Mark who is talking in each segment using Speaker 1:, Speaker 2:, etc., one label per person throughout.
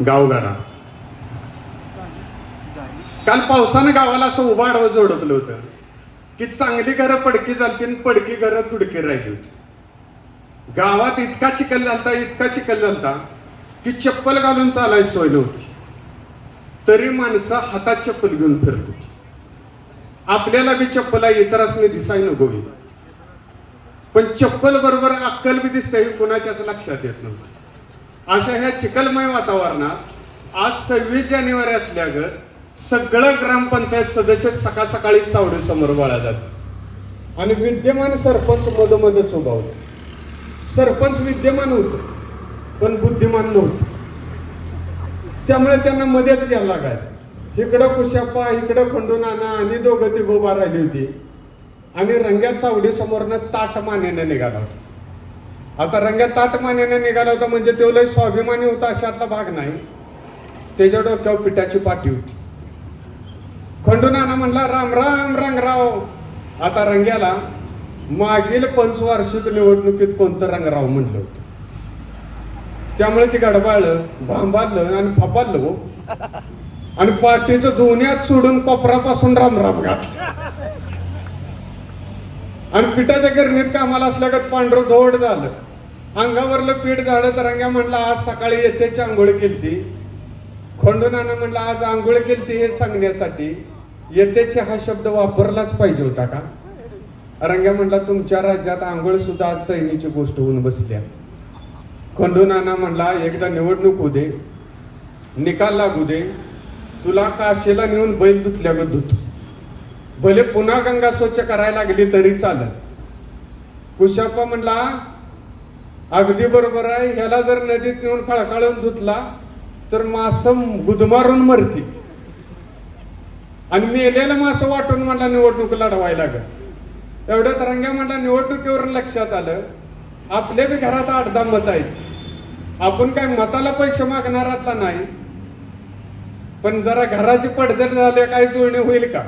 Speaker 1: गावगाडा. काल पावसानं गावाला असं उभा आडवं जोडपलं होतं. की चांगली घरं पडकी झालती आणि पडकी घरं तुडकी राहिली होती. गावात इतका चिखल झालता इतका चिखल झालता की चप्पल घालून चालायची सोय नव्हती. तरी माणसं हातात चप्पल घेऊन फिरत होती आपल्याला बी चप्पल इतरासने दिसाय नको पण चप्पल बरोबर अक्कल बी दिसते कोणाच्याच लक्षात येत नव्हतं. अशा ह्या चिखलमय वातावरणात आज सव्वीस जानेवारी असल्यागत सगळं ग्रामपंचायत सदस्य सकाळ सकाळी चावडी समोर जात आणि विद्यमान सरपंच मधोमधच उभा होता. सरपंच विद्यमान होत पण बुद्धिमान नव्हतं. त्यामुळे त्यांना मध्येच घ्यायला लागायचं. इकडं कुशाप्पा इकडं खंडून आणा आणि दोघं ती गोबा राहिली होती. आणि रंग्यात चावडी समोरनं ताट मानेनं निघाला होता. आता रंग्यात ताट निघाला होता म्हणजे तो लय स्वाभिमानी होता अशातला भाग नाही. त्याच्या डोक्यावर पिठाची पाठी होती. खंडूनाना म्हणला राम राम रंगराव. आता रंग्याला मागील पंचवार्षिक निवडणुकीत कोणतं रंगराव म्हणलं होतं? त्यामुळे ती गडबाळलं भांबाडलं आणि फपाडलं हो. आणि पाठीचं दोन्यात सोडून कोपरापासून रामराम घातलं. आणि पिठाच्या गिरणीत कामाला असल्यागत पांढरं धोड झालं. अंगावरलं पीठ झालं तर रंग्या म्हणला आज सकाळी येतेची आंघोळ केलती. खंडोनानं म्हणलं आज आंघोळ केलती हे सांगण्यासाठी. येतेचे हा शब्द वापरलाच पाहिजे होता का? रंग्या म्हणला तुमच्या राज्यात आंघोळ सुद्धा आज सैनीची गोष्ट होऊन बसल्या. खंडोनाना म्हणला एकदा निवडणूक होऊ दे. निकाल लागू दे. तुला काशीला नेऊन बैल धुतल्यागत धुतो. भले पुन्हा गंगा स्वच्छ करायला लागली तरी चालत कुशाप्पा म्हणला अगदी बरोबर आहे ह्याला जर नदीत नेऊन खळखळून धुतला तर मास गुदमारून मरतील आणि मेलेलं मास वाटून म्हणला निवडणूक लढवायला लागल. एवढ्या तरंग्या म्हणला निवडणुकीवर लक्षात आलं आपले बी घरात आठ दहा मत आहेत. आपण काय मताला पैसे मागणारातला नाही. पण जरा घराची पडझड झाली काही जुळणी होईल का?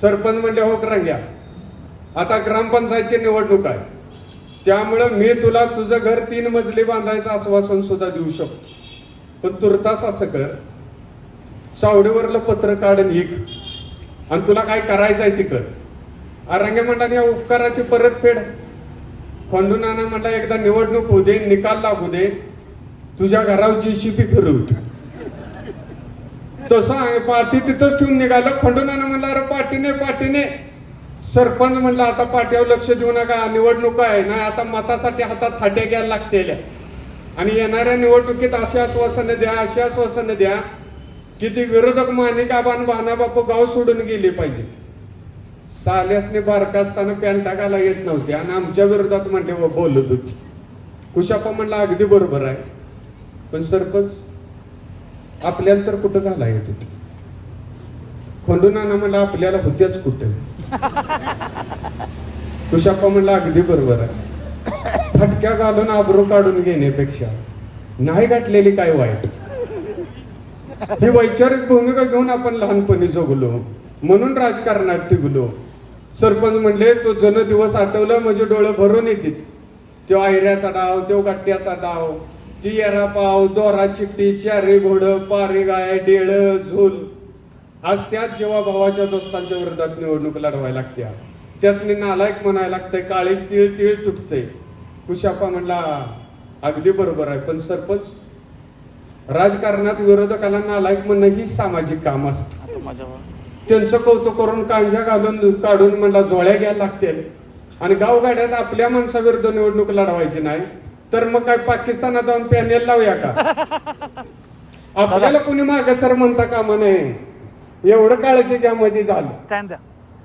Speaker 1: सरपंच म्हणले हो रंग्या. आता ग्रामपंचायतची निवडणूक आहे. त्यामुळं मी तुला तुझं घर तीन मजली बांधायचं आश्वासन सुद्धा देऊ शकतो. पण तुर्तास असं कर. सावडीवरलं पत्र काढून एक आणि तुला काय करायचं आहे ती कर. अरंगे म्हणतात या उपकाराची परतफेड खंडूनाना म्हणला एकदा निवडणूक होऊ दे निकाल लागू दे. तुझ्या घरावर जीशीपी फिरवू. तसं आहे पाठी तिथंच ठेवून निघालं. खंडूनानं म्हणलं अरे पाठीने पाठीने सरपंच म्हणलं आता पाठीवर लक्ष देऊ नका निवडणूक आहे ना आता मतासाठी हातात थाट्या घ्यायला लागतील. आणि येणाऱ्या निवडणुकीत अशी आश्वासनं द्या अशी आश्वासनं द्या की ती विरोधक मानिकाबान बाना गाव सोडून गेले पाहिजेत. साल्यासने बारका असताना पॅन्ट टाकायला येत नव्हती आणि आमच्या विरोधात म्हणते बोलत होती. कुशाप्पा म्हणला अगदी बरोबर आहे. पण सरपंच आपल्याला तर कुठं घाला येत होती? खंडूनाना म्हणला आपल्याला होत्याच कुठं? तुषाप्पा म्हणला अगदी बरोबर आहे. फटक्या घालून आबरू काढून घेण्यापेक्षा नाही गाठलेली काय वाईट? ही वैचारिक भूमिका घेऊन आपण लहानपणी जगलो म्हणून राजकारणात टिकलो. सरपंच म्हणले तो जन दिवस आठवलं म्हणजे डोळे भरून येतील. तो आयऱ्याचा डाव तो गाठ्याचा डाव. ती पाव दोरा चिट्टी चारी घोड पारी गाय डेळ झोल. आज त्याच जेव्हा भावाच्या दोस्तांच्या विरोधात निवडणूक लढवायला लागत्या त्यासनी नालायक म्हणायला लागतंय काळीच तिळ तिळ तुटतंय. कुशापा म्हणला अगदी बरोबर आहे पण सरपंच राजकारणात विरोधकाला नालायक म्हणणं ही सामाजिक काम असतं. त्यांचं कौतुक करून कांजा घालून काढून म्हणला जोळ्या घ्यायला लागतील. आणि गावगाड्यात आपल्या माणसाविरुद्ध निवडणूक लढवायची नाही तर मग काय पाकिस्तानात जाऊन पॅनेल लावूया का? आपल्याला कोणी मागे सर म्हणता कामा नये. एवढं काळजी घ्या म्हणजे झालं.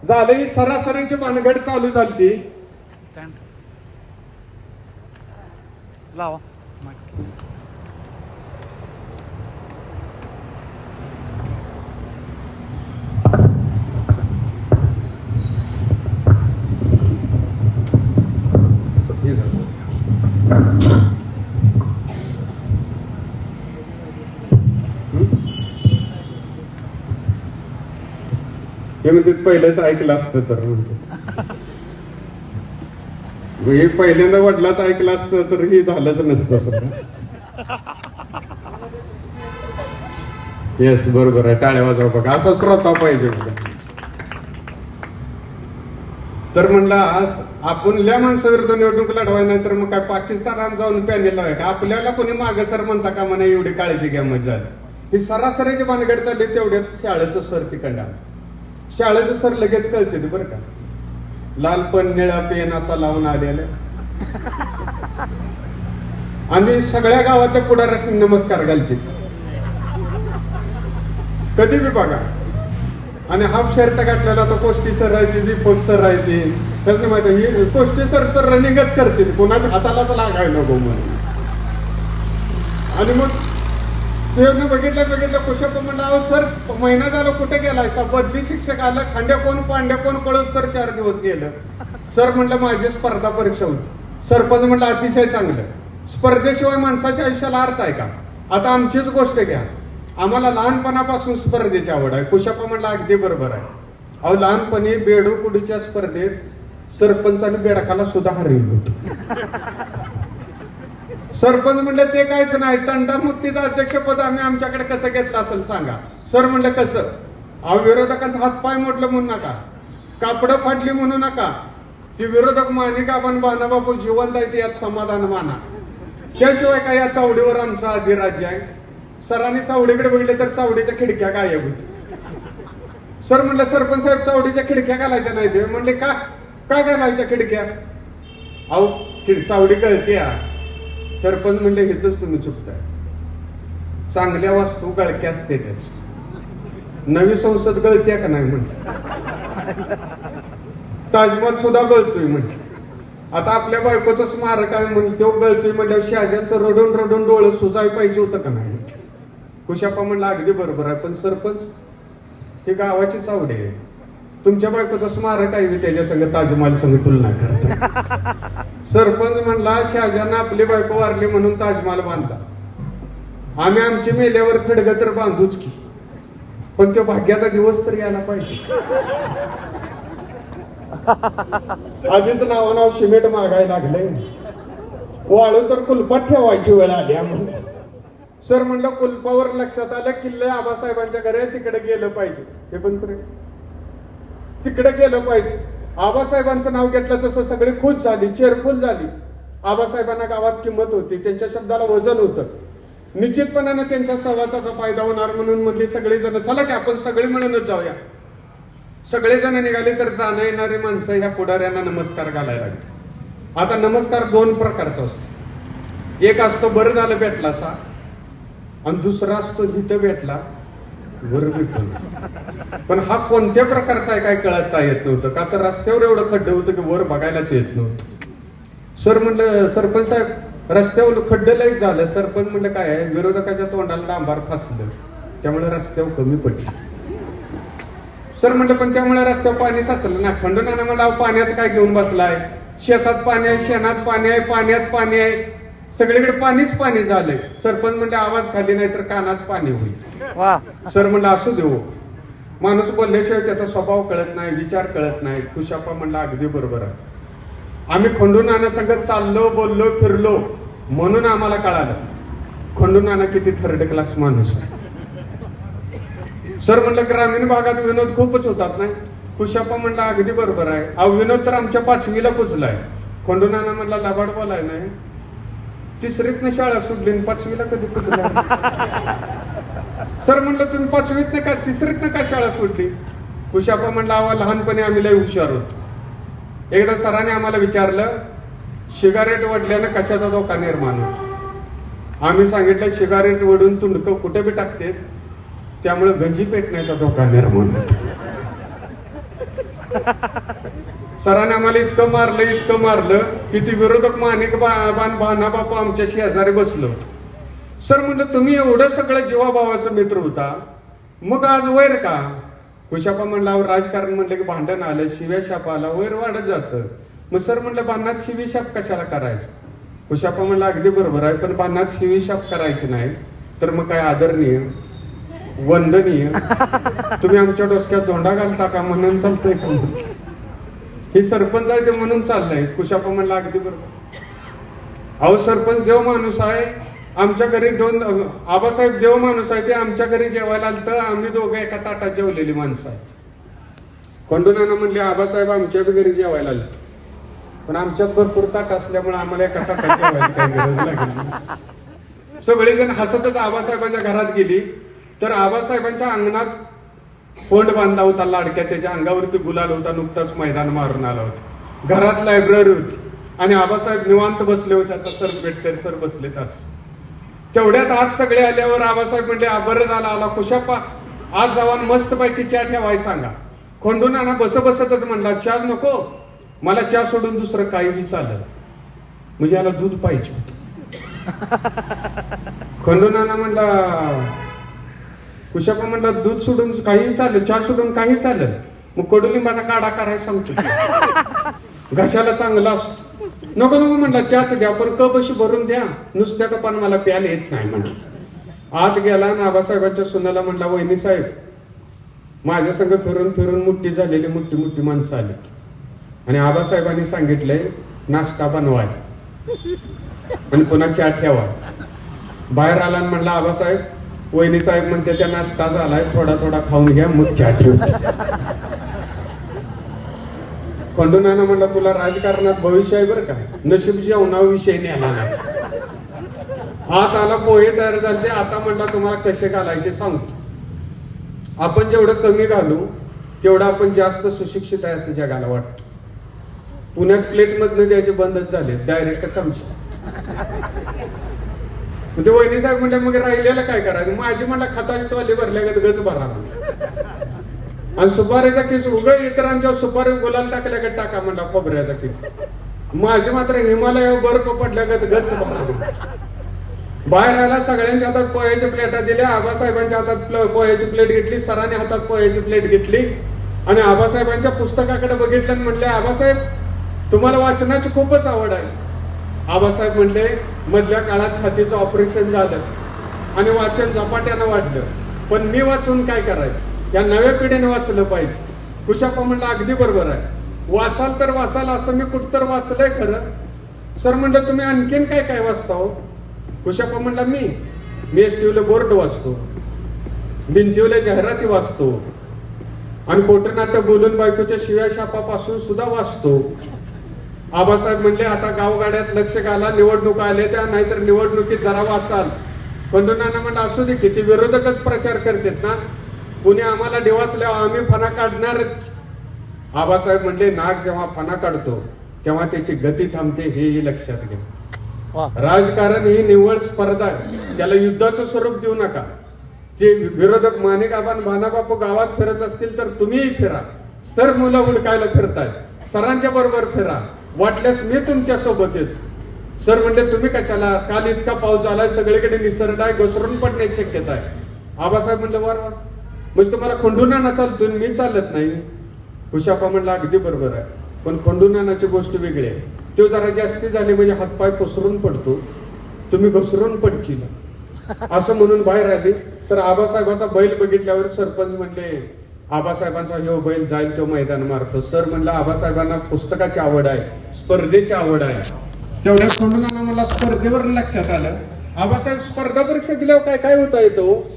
Speaker 1: झालं ही सरासरीची भानगड चालू झाली
Speaker 2: लावा.
Speaker 1: हे म्हणते पहिलंच ऐकलं असतं तर म्हणतात. हे पहिल्यांदा वडिलाच ऐकलं असतं तर हे झालंच नसतं सगळं. येस बरोबर आहे. टाळ्या वाजवा बघा. असा श्रोता पाहिजे तर म्हणलं आज आपण लय माणसाविरुद्ध निवडणूक लढवाय नाही तर मग काय पाकिस्तानात जाऊन पॅनेल लावाय का आपल्याला कोणी मागे सर म्हणता का म्हणा एवढी काळजी घ्या मग झाली ही सरासरीची भानगड चालली तेवढ्याच शाळेचं सर तिकडं शाळेचं सर लगेच कळते बरं का. लाल पण निळा पेन असा लावून आलेले आणि सगळ्या गावातल्या पुढाऱ्यासनी नमस्कार घालते. कधी बी बघा. आणि हाफ शर्ट घातलेला तो कोष्टी सर राहते दीपक सर राहते कसं माहिती ही कोष्टी सर तर रनिंगच करतील. कोणाच्या हातालाच लागाय नको म्हणून. आणि मग तुझ्यानं बघितलं बघितलं कुशप म्हणलं अहो सर महिना झाला कुठे गेलाय? बदली शिक्षक आलं खांड्या कोण पांड्या कोण कळूस तर चार दिवस गेलं. सर म्हणलं माझी स्पर्धा परीक्षा होती. सरपंच म्हणलं अतिशय चांगलं. स्पर्धेशिवाय माणसाच्या आयुष्याला अर्थ आहे का? आता आमचीच गोष्ट घ्या. आम्हाला लहानपणापासून स्पर्धेची आवड आहे. कुशापा म्हणलं अगदी बरोबर आहे. अहो लहानपणी बेडूकुडीच्या स्पर्धेत सरपंचाने बेडकाला सुद्धा हरविलं होत. सरपंच म्हणलं ते काहीच नाही. तंटामुक्तीचं अध्यक्षपद आम्ही आमच्याकडे कसं घेतलं असेल सांगा. सर म्हणलं कसं? अहो विरोधकांचा हातपाय मोडलं म्हणू नका. कापडं फाटली म्हणू नका. ती विरोधक मानिकाबन बाणाबापू जिवंत आहे ते यात समाधान माना. त्याशिवाय काय या चावडीवर आमचं अधिराज्य आहे? सरांनी चावडीकडे बघितले तर चावडीच्या खिडक्या गायब होत्या सर म्हणलं सरपंच साहेब चावडीच्या खिडक्या घालायच्या नाही ते म्हणले का? काय घालायच्या खिडक्या? अहो खिड चावडी कळते सरपंच म्हणजे हेच तुम्ही चुकताय. चांगल्या वास्तू गळक्या असते त्याच नवी संसद गळत्या का नाही म्हणते ताजमहल सुद्धा गळतोय म्हणते आता आपल्या बायकोचं स्मारक आहे म्हणून तो गळतोय म्हणजे शहाजांचं रडून रडून डोळं सुजाय पाहिजे होतं का नाही? कुशापा म्हणलं अगदी बरोबर आहे. पण सरपंच हे गावाची चावडी आहे. तुमच्या बायकोचं स्मारक आहे मी त्याच्या संग ताजमहल संग तुलना करतो? सरपंच म्हणला शहाजानं आपली बायको वारली म्हणून ताजमहल बांधला. आम्ही आमची मेल्यावर खडगं तर बांधूच की. पण तो भाग्याचा दिवस तर यायला पाहिजे. आधीच नाव सिमेंट मागायला लागले. वाळू तर कुलपात ठेवायची वेळ आली आम्हाला सर म्हणलं कुलपावर लक्षात आलं किल्ले आबासाहेबांच्या घरी तिकडे गेलं पाहिजे. हे पण तिकडे गेलं पाहिजे. आबासाहेबांचं नाव घेतलं तसं सगळी खुश झाली चेअरफुल झाली. आबासाहेबांना गावात किंमत होती त्यांच्या शब्दाला वजन होतं. निश्चितपणानं त्यांच्या सहवासाचा फायदा होणार म्हणून म्हणली सगळी जण चला की आपण सगळे मिळूनच जाऊया. सगळेजण निघाले तर जाणं येणारी माणसं ह्या पुढाऱ्यांना नमस्कार घालायला लागली. आता नमस्कार दोन प्रकारचा असतो. एक असतो बरं झालं भेटला सा आणि दुसरा असतो हिथं भेटला. वर पण हा कोणत्या प्रकारचा आहे काय कळत काय येत नव्हतं. का तर रस्त्यावर एवढं खड्डे होतं की वर बघायलाच येत नव्हतं. सर म्हणलं सरपंच साहेब रस्त्यावर खड्डे लईच झालं. सरपंच म्हणलं काय आहे? विरोधकाच्या तोंडाला डांबार फासलं. त्यामुळे रस्त्यावर कमी पडली. सर म्हणलं पण त्यामुळे रस्त्यावर पाणी साचलं ना खंडनाना म्हणलं पाण्याचं काय घेऊन बसलाय? शेतात पाणी आहे शेणात पाणी आहे पाण्यात पाणी आहे. सगळीकडे पाणीच पाणी झालंय. सरपंच म्हणले आवाज खाली नाही तर कानात पाणी होईल. सर म्हणलं असू देऊ माणूस बोलल्याशिवाय त्याचा स्वभाव कळत नाही विचार कळत नाही. खुशापा म्हणला अगदी बरोबर आहे. आम्ही खंडू नाना संगत चाललो बोललो फिरलो म्हणून आम्हाला कळालं. खंडू नाना किती थर्ड क्लास माणूस आहे. सर म्हणलं ग्रामीण भागात विनोद खूपच होतात नाही. खुशापा म्हणला अगदी बरोबर आहे. अहो विनोद तर आमच्या पाचवीला पुजलाय खंडू नाना म्हणला लबाड बोलाय नाही. तिसरीतनं शाळा सुटली आणि पाचवीला कधी सर म्हणलं तुम्ही पाचवीत का तिसरीत का शाळा सोडली कुशापा म्हणलं आवा लहानपणी आम्ही लय हुशार होतो. एकदा सरांनी आम्हाला विचारलं सिगारेट वडल्यानं कशाचा धोका निर्माण होतो? आम्ही सांगितलं सिगारेट वडून तुंडकं कुठे बी टाकते त्यामुळे गंजी पेटण्याचा धोका निर्माण होतो. सरांनी आम्हाला इतकं मारलं इतकं मारलं की ती विरोधक मानिक बाना बापा आमच्या शेजारी बसलो. सर म्हणलं तुम्ही एवढं सगळं जीवाभावाचं मित्र होता. मग आज वैर का? कुशापा म्हणला राजकारण म्हणलं की भांडण आलं शिव्या शाप आला वैर वाढत जातं. मग सर म्हणलं बांधात शिवी शाप कशाला करायचं? कुशापा म्हणलं अगदी बरोबर आहे पण बांधात शिवी शाप करायचं नाही तर मग काय आदरणीय वंदनीय तुम्ही आमच्या डोसक्यात धोंडा घालता का? म्हणून चालतंय का? हे सरपंच आहे ते म्हणून चाललंय. कुशापा म्हणला अगदी बरोबर. अहो सरपंच जो माणूस आहे आमच्या घरी दोन आबासाहेब देव माणूस आहे ते आमच्या घरी जेवायला आलं तर आम्ही दोघं एका ताटात जेवलेली माणसं आहे. खंडूनाना म्हणले आबासाहेब आमच्या घरी जेवायला आले पण आमच्यात भरपूर ताट असल्यामुळे आम्हाला एका ताटात जेवायची काही गरज लागली सगळेजण हसतच आबासाहेबांच्या घरात गेली. तर आबासाहेबांच्या अंगणात कोंड बांधला होता लाडक्या त्याच्या अंगावरती गुलाल होता नुकताच मैदान मारून आला होता. घरात लायब्ररी होती. आणि आबासाहेब निवांत बसले होते. आता सर बेटकर सर बसले तास तेवढ्यात आज सगळे आल्यावर आबासाहेब म्हणले "आ, बरं आला आला कुशाप्पा आज जवान मस्त पैकी चहा ठेवाय सांगा. खोंडून नाना बस बसतच म्हणला चहा नको. मला चहा सोडून दुसरं काही बी चालेल. म्हणजे याला दूध पाहिजे होत. खंडू म्हणला कुशाप्पा म्हणला दूध सोडून काही चालेल चहा सोडून काही चालेल. मग कडुलिंबाचा काढा करायला सांगतो घशाला चांगला असतो. नको नको म्हणला चहाच द्या पण कप अशी भरून द्या. नुसत्या कपान मला प्यायला येत नाही म्हणा आत गेला आणि आबासाहेबांच्या सुनाला म्हणला वहिनी साहेब माझ्या संग फिरून फिरून मुठ्ठी झालेली मोठी मोठी माणसं आली. आणि आबासाहेबांनी सांगितलंय नाश्ता बनवाय आणि पुन्हा चहा ठेवा. बाहेर आला आणि म्हणला आबासाहेब वहिनी साहेब म्हणते त्या नाश्ता झालाय थोडा थोडा खाऊन घ्या मग चहा ठेव खंडूनाना म्हणला तुला राजकारणात भविष्य आहे बरं का? नशीब जेवणाविषयी नाही आत आला पोहे तयार झाले आता म्हणला तुम्हाला कसे घालायचे सांगतो आपण जेवढं कमी घालू तेवढं आपण जास्त सुशिक्षित आहे असं जगाला वाटतं. पुण्यात प्लेट मधनं द्यायचे बंदच झाले डायरेक्ट चमचे म्हणजे वहिनी साहेब म्हणजे मग राहिलेलं काय करायचं? माझी म्हणला खताची टॉली भरल्या गच भरा. आणि सुपारीचा किस उग इतरांच्या सुपारी गुलाल टाकल्या टाका म्हणला खोबऱ्याचा किस. माझी मात्र हिमालय बर्फ पडल्या गच भरा. बाहेर आला सगळ्यांच्या हातात पोह्याच्या प्लेटा दिल्या आबासाहेबांच्या हातात पोह्याची प्लेट घेतली सरांनी हातात पोह्याची प्लेट घेतली. आणि आबासाहेबांच्या पुस्तकाकडे बघितलं आणि म्हणले आबासाहेब तुम्हाला वाचनाची खूपच आवड आहे. आबासाहेब म्हणले मधल्या काळात छातीचं ऑपरेशन झालं. आणि वाचन झपाट्यानं वाढलं. पण मी वाचून काय करायचं? या नव्या पिढीने वाचलं पाहिजे. कुशाप्पा म्हणलं अगदी बरोबर आहे. वाचाल तर वाचाल असं मी कुठतर वाचलंय खरं. सर म्हणलं तुम्ही आणखीन काय काय वाचता हो? कुशाप्पा म्हणला मी मी एसटीवले बोर्ड वाचतो. भिंतीवले जाहिराती वाचतो. आणि कोटनाट्य बोलून बायकोच्या शिव्या शापापासून सुद्धा वाचतो. आबासाहेब म्हणले आता गावगाड्यात लक्ष घाला निवडणुका आले त्या नाहीतर निवडणुकीत जरा वाचाल. खंडूनाना म्हणलं असू दे किती विरोधकच प्रचार करतात ना. कुणी आम्हाला डिवाचल्या आम्ही फणा काढणारच. आबासाहेब म्हणले नाग जेव्हा फणा काढतो तेव्हा त्याची गती थांबते हेही लक्षात घ्या. राजकारण ही निव्वळ स्पर्धा आहे. त्याला युद्धाचं स्वरूप देऊ नका. जे विरोधक आबान भानाबापू गावात फिरत असतील तर तुम्हीही फिरा. सर मुलं हुडकायला फिरताय सरांच्या बरोबर फिरा. वाटल्यास मी तुमच्यासोबत येतो. सर म्हणले तुम्ही कशाला? काल इतका पाऊस झालाय सगळीकडे निसर्ग आहे घसरून पडण्याची शक्यता आहे. आबासाहेब म्हणले वर वर म्हणजे तुम्हाला खंडूनाना चालतो मी चालत नाही? हुशापा म्हणलं अगदी बरोबर आहे. पण खंडूनानाची गोष्ट वेगळी आहे. तो जरा जास्ती झाली म्हणजे हातपाय पसरून पडतो. तुम्ही घसरून पडशील असं म्हणून बाहेर आली. तर आबासाहेबाचा बैल बघितल्यावर सरपंच म्हणले आबासाहेबांचा हे बैल जाईल तो मैदान मारतो. सर म्हणलं आबासाहेबांना पुस्तकाची आवड आहे स्पर्धेची आवड आहे. तेवढ्या खंडूनाना मला स्पर्धेवर लक्षात आलं. आबासाहेब स्पर्धा परीक्षा दिल्यावर काय काय होता येतो?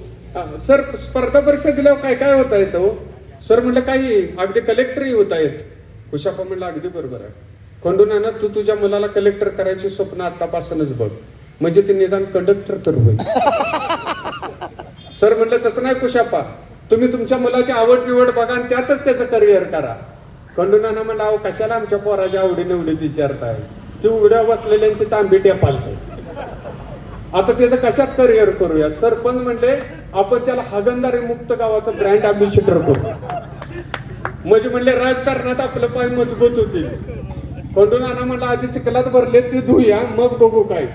Speaker 1: सर स्पर्धा परीक्षा दिल्यावर काय काय होता येतो? सर म्हणलं काही अगदी कलेक्टरही होता येत. कुशापा म्हणलं अगदी बरोबर आहे. खंडूनाना तू तुझ्या मुलाला कलेक्टर करायची स्वप्न आतापासूनच बघ. म्हणजे ते निदान कंडक्टर तर होईल. सर म्हणलं तसं नाही कुशापा. तुम्ही तुमच्या मुलाची आवड निवड बघा आणि त्यातच त्याचं करिअर करा. खंडूनाना म्हणलं अहो कशाला आमच्या पोराच्या आवडी निवडीच विचारताय? ती उड्या बसलेल्यांची तांबी टेपालते. आता त्याचं कशात करिअर करूया? सरपंच म्हणले आपण त्याला हागंदारी मुक्त गावाचं ब्रँड अम्बॅसिडर करू. म्हणजे म्हणले राजकारणात आपलं पाय मजबूत होतील. खंडूनाना म्हणलं आधी चिखलात भरले ते धुया मग बघू काय.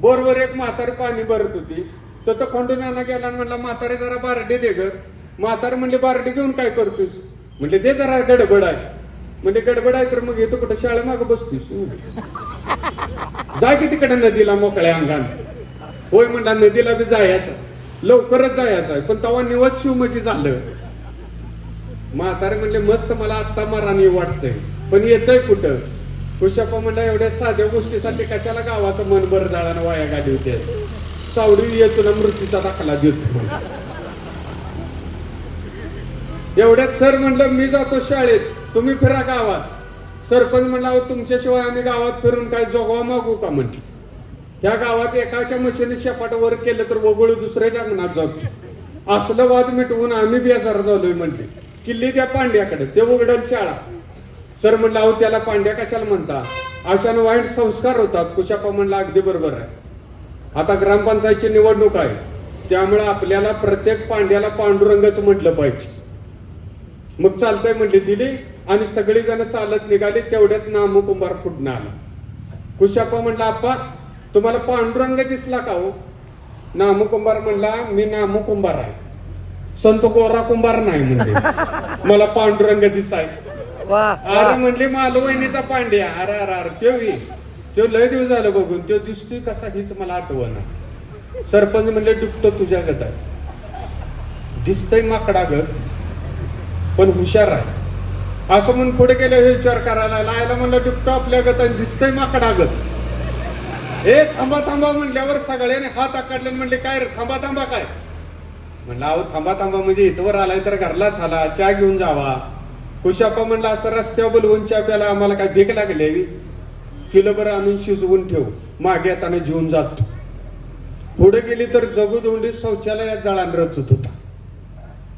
Speaker 1: बोरवर एक म्हातारी पाणी भरत होती. तर तो खंडूनाना गेला आणि म्हणला म्हातारे जरा बारडे दे ग. म्हातार म्हणले बारडी घेऊन काय करतोस म्हणले दे जरा गडबड आहे. म्हणजे गडबड आहे तर मग येतो कुठं? शाळे माग बसतीस जा की तिकडे नदीला मोकळ्या अंगाने. होय म्हणला नदीला बी जायचं. लवकरच जायचं आहे. पण तेव्हा निवत शिवमची म्हणजे झालं. म्हातारे म्हणले मस्त मला आत्ता मराणी वाटतंय. पण येतंय कुठं? कुशाप्पा म्हणला एवढ्या साध्या गोष्टीसाठी कशाला गावाचं मन बरं जाळानं वाया गाडी होते सावडी येतो ना मृत्यूचा दाखला देतो. एवढ्यात सर म्हणलं मी जातो शाळेत तुम्ही फिरा गावात. सरपंच म्हणला "अहो, तुमच्याशिवाय आम्ही गावात फिरून काय जोगवा मागू का? म्हटलं. ह्या गावात एकाच्या मशीने शेपाट वर केलं तर वगळू दुसऱ्याच्या अंगणात जातो असलं वाद मिटवून आम्ही बेजार झालोय म्हणले किल्ली त्या पांड्याकडे ते उघडल शाळा. सर म्हणलं अहो त्याला पांड्या कशाला म्हणता? अशानं वाईट संस्कार होतात कुशापा म्हणला अगदी बरोबर आहे. आता ग्रामपंचायतची निवडणूक आहे. त्यामुळे आपल्याला प्रत्येक पांड्याला पांडुरंगच म्हटलं पाहिजे. मग चालतंय म्हणली दिली आणि सगळी जण चालत निघाली तेवढ्यात नामू कुंभार फुटणं आला. कुशाप्पा म्हणला आप्पा तुम्हाला पांडुरंग दिसला का हो? नामू कुंभार म्हणला मी नामू कुंभार आहे. संत गोरा कुंभार नाही म्हणजे मला पांडुरंग दिसाय. अरे म्हणली मालवणीचा पांड्या अरे अरे अरे त्यो. त्यो लय दिवस झालं बघून त्यो दिसतोय कसा हीच मला आठवण सरपंच म्हणले डुबतो तुझ्या आहे दिसतय माकडा गत पण हुशार आहे. असं म्हणून पुढे गेले हे विचार करायला लायला म्हणलं डुबतो आपल्या गत आणि दिसतय माकडागत. हे थांबा थांबा म्हणल्यावर सगळ्याने हात आकडले म्हणले काय रे थांबा थांबा काय? म्हणलं अहो थांबा थांबा म्हणजे इथवर आलाय तर घरलाच आला चहा घेऊन जावा. खुशाप्पा म्हणलं असं रस्त्यावर बोलवून चहा प्याला आम्हाला काय भीक लागली आहे? किलोभर आणून शिजवून ठेव मागे येताना जेवून जातो. पुढे गेली तर जगू धोंडी शौचालयात जळान रचत होता.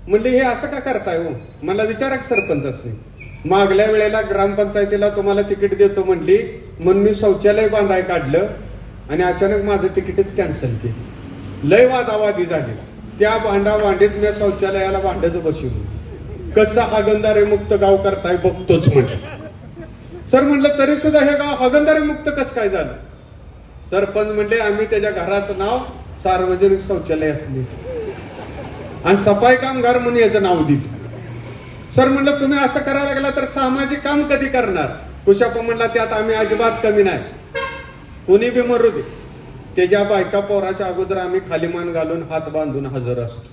Speaker 1: म्हणले हे असं का करताय हो? मला विचारा सरपंच मागल्या वेळेला ग्रामपंचायतीला तुम्हाला तिकीट देतो म्हणली म्हणून मी शौचालय बांधाय काढलं आणि अचानक माझं तिकीटच कॅन्सल केलं. लय वादावादी झाली. त्या भांडा भांडीत मी शौचालयाला भांड्याचं बसवलं. कसं हागंदारे मुक्त गाव करताय बघतोच म्हटलं. सर म्हटलं तरी सुद्धा हे गाव हागंदारे मुक्त कसं काय झालं? सरपंच म्हणले आम्ही त्याच्या घराचं नाव सार्वजनिक शौचालय असले. आणि सफाई कामगार म्हणून याचं नाव दिलं. सर म्हणलं तुम्ही असं करायला लागला तर सामाजिक काम कधी करणार? कुशाप म्हणला त्यात आम्ही अजिबात कमी नाही. कोणी बी मरू दे. त्याच्या बायका पोराच्या अगोदर आम्ही खाली मान घालून हात बांधून हजर असतो.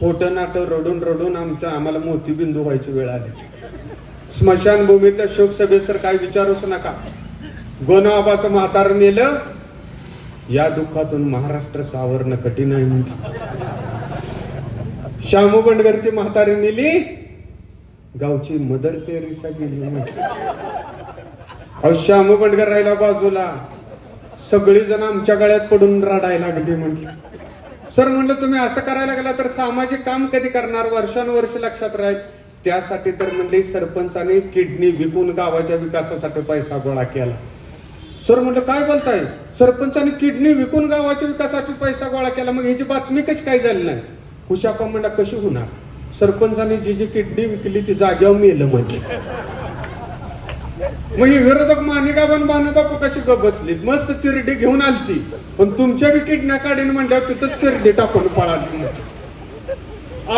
Speaker 1: खोटं नाटं रडून रडून आमच्या आम्हाला मोतीबिंदू व्हायची वेळ आली. स्मशानभूमीतल्या शोकसभेस तर काय विचारूच नका. गोनाबाचं म्हातार नेलं. या दुःखातून महाराष्ट्र सावरणं कठीण आहे म्हणतात श्यामू बंडगरची म्हातारी नेली गावची मदर तेरेसा गेली अहो शामू बंडगर राहिला बाजूला. सगळी जण आमच्या गळ्यात पडून रडायला लागली म्हटलं. सर म्हणलं तुम्ही असं करायला गेला तर सामाजिक काम कधी करणार? वर्षानुवर्ष लक्षात राहील. त्यासाठी तर म्हणले सरपंचाने किडनी विकून गावाच्या विकासासाठी पैसा गोळा केला. सर म्हणलं काय बोलताय? सरपंचाने किडनी विकून गावाच्या विकासासाठी पैसा गोळा केला. मग ह्याची बातमी कशी काय झाली नाही? खुशापा म्हणला कशी होणार? सरपंचाने जी जी किडनी विकली ती जाग्यावर मेलं म्हणजे. मग ही विरोधक मानिका बन बापू कशी ग बसलीत? मस्त तिरडी घेऊन आलती. पण तुमच्या बी किडण्या काढीन म्हणल्यावर तिथंच तिरडी टाकून पळाली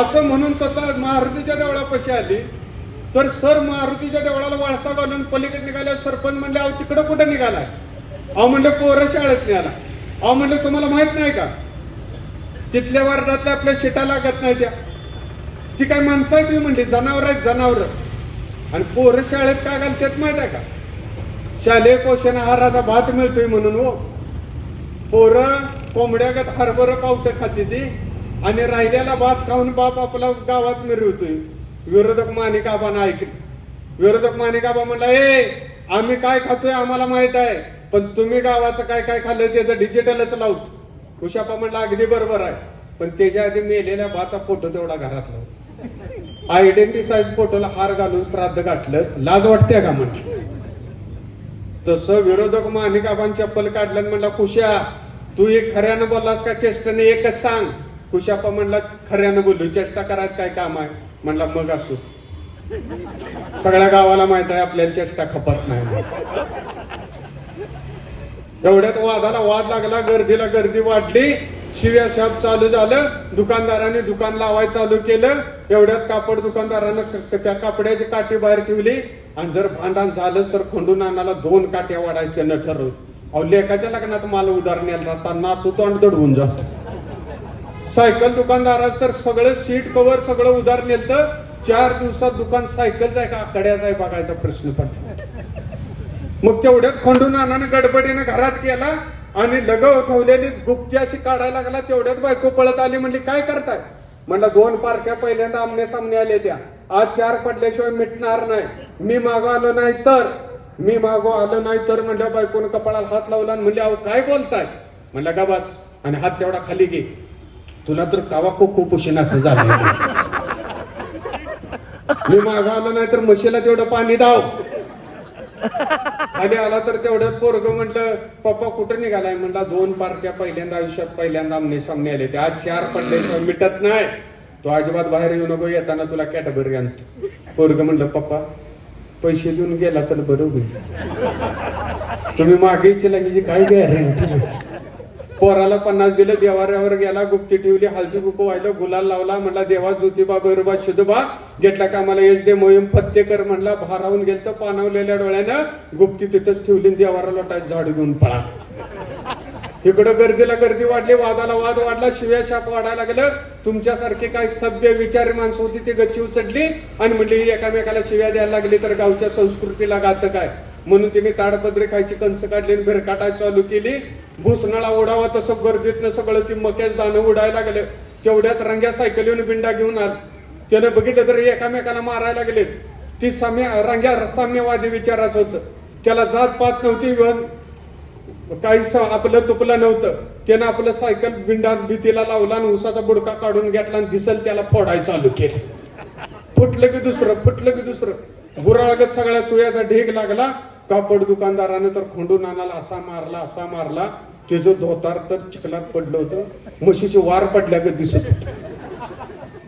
Speaker 1: असं म्हणून तथा मारुतीच्या देवळापाशी आली. तर सर मारुतीच्या देवळाला वळसा घालून पलीकडे निघाल्यावर सरपंच म्हणले अहो तिकडं कुठं निघालाय? अहो म्हणलं पोरं शाळेत निघाला अहो म्हणलं तुम्हाला माहीत नाही का? तिथल्या वार्डातल्या आपल्या शिटा लागत नाही त्या. ती काय माणसं आहेत ती म्हणली जनावर आहेत जनावर. आणि पोरं शाळेत काय घालतात माहीत आहे का? शालेय पोषण आहाराचा भात मिळतोय म्हणून हो. पोरं कोंबड्यागत हरभर पावट खाते ती आणि राहिल्याला भात खाऊन बाप आपला गावात मिरवतोय. विरोधक मानिकाबानं ऐकलं. विरोधक मानिकाबा म्हणला ए आम्ही काय खातोय आम्हाला माहीत आहे पण तुम्ही गावाचं काय काय खाल्लं त्याचं डिजिटलच लावतो. कुशापा म्हणला अगदी बरोबर आहे. पण त्याच्या आधी मेलेल्या बाचा फोटो तेवढा घरातला. आयडेंटिटी साईज फोटोला हार घालून श्राद्ध गाठलंस लाज वाटते का म्हटलं? तसं विरोधक मानिकाबान चप्पल काढलं म्हणला कुशा तू एक खऱ्यानं बोललास का? चेष्टाने एकच सांग. कुशापा म्हणला खऱ्यानं बोललो चेष्टा करायचं काय काम आहे? म्हणला मग असू सगळ्या गावाला माहीत आहे आपल्याला चेष्टा खपत नाही एवढ्यात वादाला वाद लागला गर्दीला गर्दी वाढली. शिव्या शाप चालू झालं दुकानदाराने दुकान लावायला चालू केलं. एवढ्यात कापड दुकानदारानं त्या कापड्याची काठी बाहेर ठेवली. आणि जर भांडण झालंच तर खंडून आणायला दोन काट्या वाढायचं त्यानं ठरवलं अहो लेखाच्या लग्नात मला उदाहरण यायला नातू तोंड दडवून जात. सायकल दुकानदाराच तर सगळं सीट कव्हर सगळं उधार नेलं चार दिवसात दुकान सायकलचा आहे का आकड्याचा आहे बघायचा प्रश्न पडला मग तेवढ्यात खंडून नानानं गडबडीनं घरात गेला आणि लगव ठेवलेली गुप्ती अशी काढायला लागला तेवढ्यात बायको पळत आली म्हणली काय करताय? म्हणलं दोन पारख्या पहिल्यांदा आमने सामने आले त्या. आज चार पडल्याशिवाय मिटणार नाही. मी मागो आलो नाही तर. मी मागो आलो नाही तर म्हणलं बायकोनं कपाळाला हात लावला आणि म्हणले अहो काय बोलताय? म्हणलं का बस आणि हात तेवढा खाली घे. तुला तर कावा खूप खूप उशीन असं झालं. मी मागं आलो नाही तर म्हशीला तेवढं पाणी दाव. खाली आला तर तेवढ्यात पोरग म्हटलं पप्पा कुठं निघालाय? म्हणला दोन पार्ट्या पहिल्यांदा आयुष्यात पहिल्यांदा आमने सामने आले ते. आज चार पडल्याशिवाय मिटत नाही. तो अजिबात बाहेर येऊ नको येताना तुला कॅटेगरी आणतो पोरग म्हणलं पप्पा पैसे देऊन गेला तर बरं होईल. तुम्ही मागे इच्छिला हिची काय गॅरंटी पोराला पन्नास दिलं देवाऱ्यावर गेला गुप्ती ठेवली हळदी गुप व्हायला गुलाल लावला म्हणला देवा ज्योतिबा बैरबा शुद्धबा घेतला का मला यश दे मोहीम फत्ते कर म्हणला. भारावून गेल तर पानावलेल्या डोळ्यानं गुप्ती तिथंच ठेवली देवारा लोटायचं झाड घेऊन पळा इकडं गर्दीला गर्दी वाढली वादाला वाद वाढला शिव्या शाप वाढायला लागलं. तुमच्यासारखे काही सभ्य विचारी माणसं होती ती गच्ची उचडली आणि म्हणली एकामेकाला शिव्या द्यायला लागली तर गावच्या संस्कृतीला गात काय? म्हणून तिने ताडपत्री खायची कंस काढली आणि भिरकाटा चालू केली. भूसनाळा ओढावा तसं गर्दीतनं सगळं ती मक्याच दाणं उडायला लागले. तेवढ्यात रंग्या सायकलीवर बिंडा घेऊन आल. त्यानं बघितलं तर एकामेकाला मारायला लागले. ती साम्य रंग्या साम्यवादी विचाराचं होतं. त्याला जात पात नव्हती काही आपलं तुपलं नव्हतं. त्यानं आपलं सायकल बिंडात भीतीला लावला आणि उसाचा बुडका काढून घेतला आणि दिसल त्याला फोडायला चालू केलं. फुटलं की दुसरं फुटलं की दुसरं. गुराळगत सगळ्या चुयाचा ढीग लागला. कापड दुकानदारानं तर खोंडून आणाला असा मारला असा मारला त्याचं धोतार तर चिखलात पडलं होतं. म्हशीची वार पडल्यागत दिसत होत.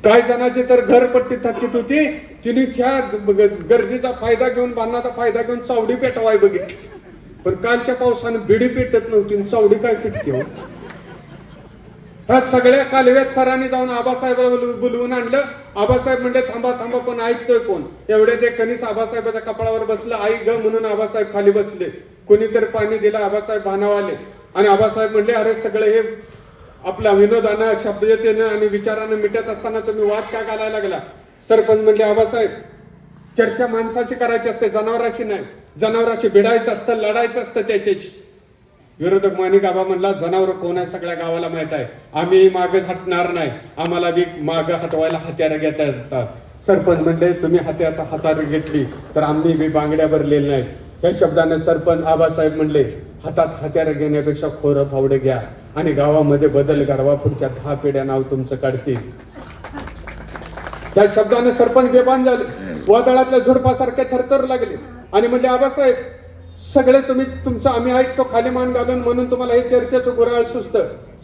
Speaker 1: काही जणांची तर घरपट्टी थकीत होती. तिने त्या गर्दीचा फायदा घेऊन बांधण्याचा फायदा घेऊन चावडी पेटवाय बघितली. पण कालच्या पावसानं बिडी पेटत नव्हती चावडी काय पेटते हो? ह्या सगळ्या कालव्यात सरांनी जाऊन आबासाहेब बोलवून आणलं. आबासाहेब म्हणजे थांबा थांबा पण ऐकतोय कोण? एवढे ते कनिस आबासाहेबाच्या कपाळावर बसलं. आई ग म्हणून आबासाहेब खाली बसले. कोणीतरी पाणी दिलं. आबासाहेब भानावाले. आणि आबासाहेब म्हणले अरे सगळे हे आपल्या विनोदानं शब्दतेनं आणि विचारानं मिटत असताना तुम्ही वाद का घालायला लागला? सरपंच म्हणले आबासाहेब चर्चा माणसाची करायची असते जनावराशी नाही. जनावराशी भिडायचं असतं लढायचं असतं त्याच्याशी. विरोधक माणिक आबा म्हणला जनावर कोण आहे सगळ्या गावाला माहीत आहे. आम्ही मागच हटणार नाही. आम्हाला बी माग हटवायला हत्यारं घेता येतात. सरपंच म्हणले तुम्ही हत्यार हातार घेतली तर आम्ही बी बांगड्या भरलेल्या नाहीत. या शब्दाने सरपंच आबासाहेब म्हणले हातात हत्यारं घेण्यापेक्षा खोरं फावडे घ्या आणि गावामध्ये बदल घडवा पुढच्या दहा पिढ्या नाव तुमचं काढतील. त्या शब्दाने सरपंच बेबान झाले. वादळातल्या झुडपासारखे थरथर लागले. आणि म्हणजे आबासाहेब सगळे तुम्ही तुमचं आम्ही ऐकतो खाली मान घालून म्हणून तुम्हाला हे चर्चेचं गुराळ सुचत.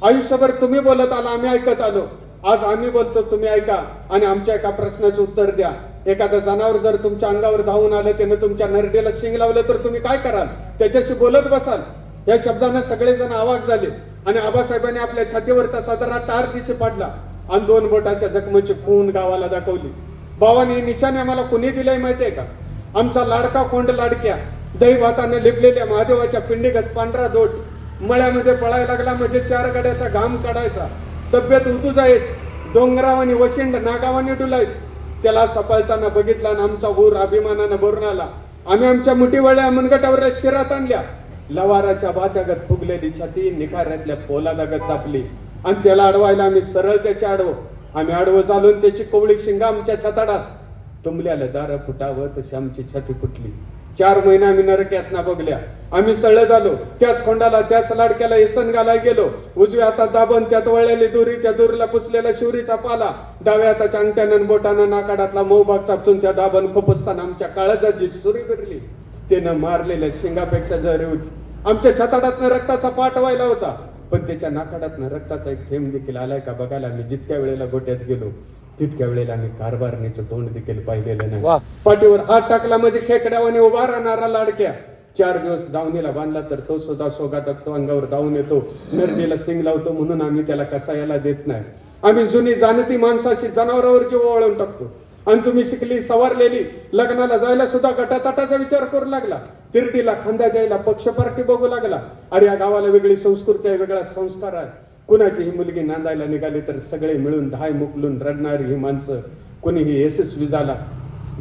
Speaker 1: आयुष्यभर तुम्ही बोलत आला आम्ही ऐकत आलो. आज आम्ही बोलतो तुम्ही ऐका आणि आमच्या एका प्रश्नाचं उत्तर द्या. एखादं जनावर जर तुमच्या अंगावर धावून आलं त्यानं तुमच्या नरडेला शिंग लावलं तर तुम्ही काय कराल? त्याच्याशी बोलत बसाल. या शब्दानं सगळेजण आवाज झाले आणि आबासाहेबांनी आपल्या छातीवरचा साधारा टार दिशी पाडला आणि दोन बोटाच्या जखमेची खून गावाला दाखवली. भावानी ही आम्हाला कुणी दिलंय माहितीये का? आमचा लाडका कोंड लाडक्या. दही भाताने लिपलेल्या महादेवाच्या पिंडीगत पांढरा दोट मळ्यामध्ये पळायला लागला म्हणजे चार गड्याचा घाम काढायचा. तब्येत उतू जायच. डोंगरावानी वशिंड नागावानी डुलायच. त्याला सपाळताना बघितला आणि आमचा ऊर अभिमानानं भरून आला. आम्ही आमच्या मुठीवळ्या मनगटावर शिरात आणल्या. लवाराच्या भात्यागत फुगलेली छाती निखाऱ्यातल्या पोलादागत तापली आणि त्याला अडवायला आम्ही सरळ त्याच्या आडवो. आम्ही आडवं चालून त्याची कोवळी शिंगा आमच्या छताडात. तुंबल्याला दार फुटावं तशी आमची छाती फुटली. चार महिने आम्ही नरक्यातना बघल्या. आम्ही सळ झालो. त्याच खोंडाला त्याच लाडक्याला इसन घालाय गेलो. उजव्या हातात दाबन त्यात वळलेली दोरी त्या दोरीला पुसलेला शिवरीचा पाला. डाव्या हाताच्या अंगठ्यानं बोटानं नाकाडातला मऊभाग चापतून त्या दाबन खोपसताना आमच्या काळजाची सुरी फिरली त्यानं मारलेल्या शिंगापेक्षा जरी होती आमच्या छताडातनं रक्ताचा पाठ व्हायला होता. पण त्याच्या नाकाडातनं रक्ताचा एक थेंब देखील आलाय का बघायला मी जितक्या वेळेला गोट्यात गेलो. तितक्या वेळेला आम्ही कारभारणीचं तोंड देखील पाहिलेलं नाही. पाठीवर हात टाकला म्हणजे खेकड्यावाने उभा राहणारा लाडक्या. चार दिवस दावणीला बांधला तर तो सुद्धा सोगा टाकतो अंगावर धावून येतो. नरडीला सिंग लावतो म्हणून आम्ही त्याला कसायाला देत नाही. आम्ही जुनी जाणती माणसाशी जनावरावर जीव वळून टाकतो. आणि तुम्ही शिकली सवारलेली लग्नाला जायला सुद्धा गटातटाचा विचार करू लागला. तिरडीला खांदा द्यायला पक्ष पार्टी बघू लागला. अरे या गावाला वेगळी संस्कृती आहे वेगळा संस्कार आहे. कुणाची ही मुलगी नांदायला निघाली तर सगळे मिळून धाय मुकलून रडणारी ही माणसं कोणीही यशस्वी झाला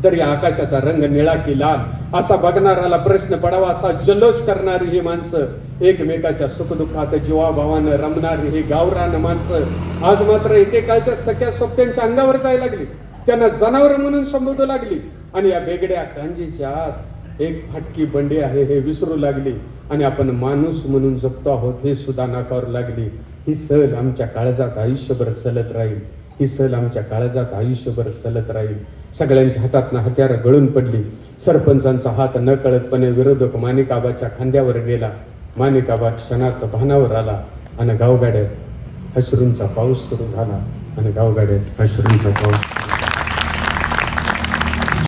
Speaker 1: तरी आकाशाचा रंग निळा की लाल असा बघणाराला प्रश्न पडावा असा जल्लोष करणारी ही माणसं एकमेकाच्या सुखदुःखात जीवाभावानं रमणारी ही गावरान माणसं. आज मात्र एकेकाळच्या सख्या सोबत्यांच्या अंगावर जायला लागली. त्यांना जनावर म्हणून संबोधू लागली. आणि या वेगळ्या कांजीच्या आत एक फाटकी बंडी आहे हे विसरू लागली. आणि आपण माणूस म्हणून जगतो आहोत हे सुद्धा नाकारू लागली. ही सहल आमच्या काळजात आयुष्यभर सलत राहील. ही सहल आमच्या काळजात आयुष्यभर सलत राहील. सगळ्यांच्या हातातनं हत्यारं गळून पडली. सरपंचांचा हात न कळतपणे विरोधक माणिकाबाच्या खांद्यावर गेला. माणिकाबा क्षणात भानावर आला आणि गावगाड्यात अश्रूंचा पाऊस सुरू झाला आणि गावगाड्यात अश्रूंचा पाऊस